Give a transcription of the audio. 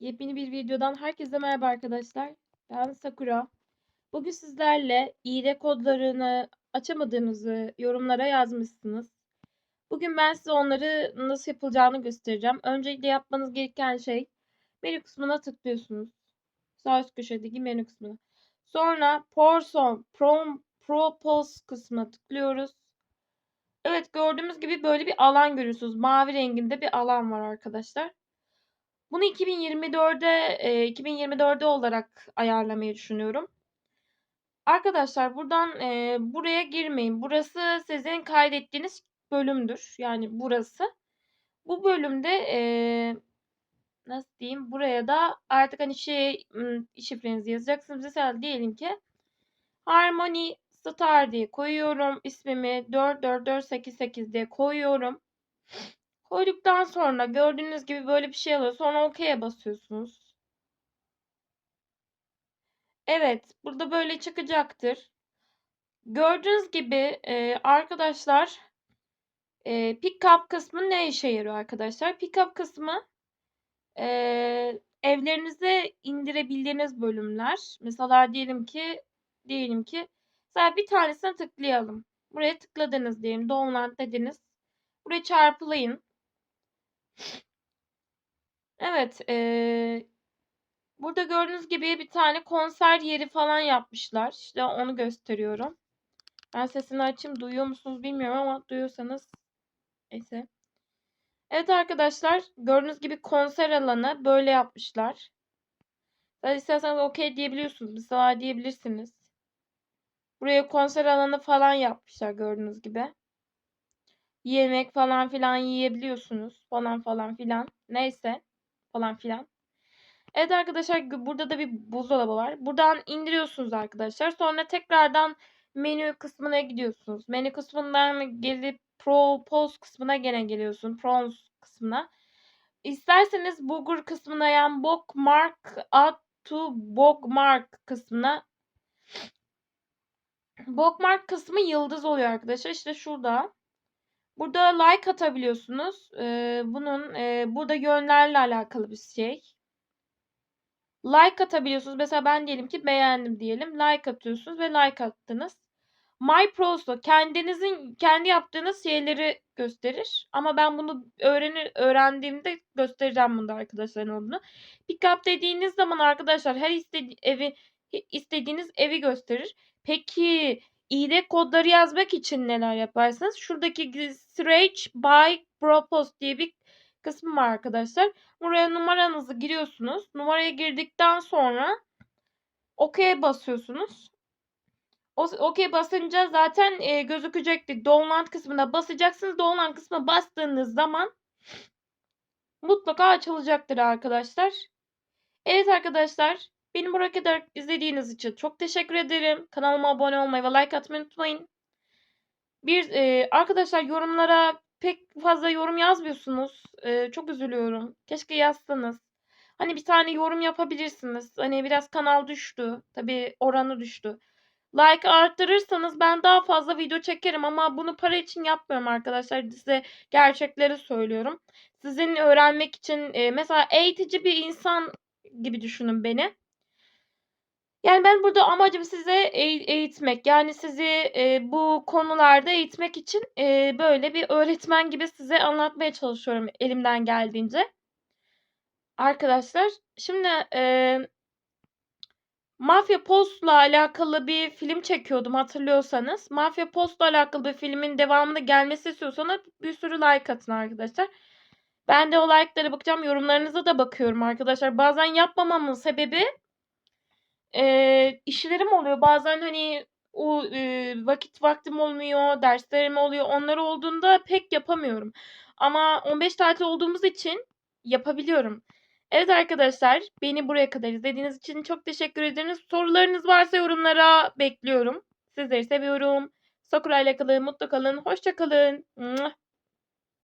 kanalımdan herkese merhaba arkadaşlar. Ben Sakura. Bugün sizlerle iğne kodlarını açamadığınızı yorumlara yazmışsınız. Bugün ben size onları nasıl yapılacağını göstereceğim. Öncelikle yapmanız gereken şey menü kısmına tıklıyorsunuz. Sağ üst köşedeki menü kısmına. Sonra Person Prom Propose kısmına tıklıyoruz. Evet gördüğümüz gibi böyle bir alan görüyorsunuz. Mavi renginde bir alan var arkadaşlar. Bunu 2024'e e, 2024'e olarak ayarlamayı düşünüyorum. Arkadaşlar buradan e, buraya girmeyin. Burası sizin kaydettiğiniz bölümdür. Yani burası. Bu bölümde e, nasıl diyeyim buraya da artık hani şey şifrenizi yazacaksınız. Mesela diyelim ki Harmony Star diye koyuyorum. ismimi 44488 diye koyuyorum. Koyduktan sonra gördüğünüz gibi böyle bir şey alıyor. Sonra OK'ye basıyorsunuz. Evet, burada böyle çıkacaktır. Gördüğünüz gibi e, arkadaşlar e, pickup kısmı ne işe yarıyor arkadaşlar? Pickup kısmı e, evlerinize indirebildiğiniz bölümler. Mesela diyelim ki diyelim ki mesela bir tanesine tıklayalım. Buraya tıkladınız diyelim. Download dediniz. Buraya çarpılayın. Evet. eee, burada gördüğünüz gibi bir tane konser yeri falan yapmışlar. İşte onu gösteriyorum. Ben sesini açayım. Duyuyor musunuz bilmiyorum ama duyuyorsanız neyse. Evet arkadaşlar gördüğünüz gibi konser alanı böyle yapmışlar. Siz isterseniz okey diyebiliyorsunuz. Mesela diyebilirsiniz. Buraya konser alanı falan yapmışlar gördüğünüz gibi yemek falan filan yiyebiliyorsunuz falan falan filan. Neyse falan filan. Evet arkadaşlar burada da bir buzdolabı var. Buradan indiriyorsunuz arkadaşlar. Sonra tekrardan menü kısmına gidiyorsunuz. Menü kısmından gelip Pro Pose kısmına gene geliyorsun. Pros kısmına. İsterseniz Booger kısmına yani bookmark add to bookmark kısmına bookmark kısmı yıldız oluyor arkadaşlar. İşte şurada. Burada like atabiliyorsunuz. Bunun e, burada yönlerle alakalı bir şey. Like atabiliyorsunuz. Mesela ben diyelim ki beğendim diyelim. Like atıyorsunuz ve like attınız. My Proso kendinizin kendi yaptığınız şeyleri gösterir. Ama ben bunu öğrenir öğrendiğimde göstereceğim bunda arkadaşların olduğunu. Pickup dediğiniz zaman arkadaşlar her istedi evi istediğiniz evi gösterir. Peki İğne kodları yazmak için neler yaparsınız? Şuradaki Stretch by Propose diye bir kısmı var arkadaşlar. Buraya numaranızı giriyorsunuz. Numaraya girdikten sonra OK'ye basıyorsunuz. OK basınca zaten e, gözükecekti. Download kısmına basacaksınız. Download kısmına bastığınız zaman mutlaka açılacaktır arkadaşlar. Evet arkadaşlar Beni buraya kadar izlediğiniz için çok teşekkür ederim. Kanalıma abone olmayı ve like atmayı unutmayın. Bir e, arkadaşlar yorumlara pek fazla yorum yazmıyorsunuz. E, çok üzülüyorum. Keşke yazsanız. Hani bir tane yorum yapabilirsiniz. Hani biraz kanal düştü. Tabi oranı düştü. Like arttırırsanız ben daha fazla video çekerim ama bunu para için yapmıyorum arkadaşlar. Size gerçekleri söylüyorum. Sizin öğrenmek için e, mesela eğitici bir insan gibi düşünün beni. Yani ben burada amacım size eğitmek. Yani sizi e, bu konularda eğitmek için e, böyle bir öğretmen gibi size anlatmaya çalışıyorum elimden geldiğince. Arkadaşlar şimdi e, Mafya Post'la alakalı bir film çekiyordum hatırlıyorsanız. Mafya Post'la alakalı bir filmin devamını gelmesi istiyorsanız bir sürü like atın arkadaşlar. Ben de o like'lara bakacağım. Yorumlarınıza da bakıyorum arkadaşlar. Bazen yapmamamın sebebi Eee, işlerim oluyor. Bazen, hani, o, eee, vakit vaktim olmuyor, derslerim oluyor. Onlar olduğunda pek yapamıyorum. Ama 15 tatil olduğumuz için yapabiliyorum. Evet arkadaşlar, beni buraya kadar izlediğiniz için çok teşekkür ederiz. Sorularınız varsa yorumlara bekliyorum. Sizleri seviyorum. Sakura ile kalın, mutlu kalın, hoşça kalın.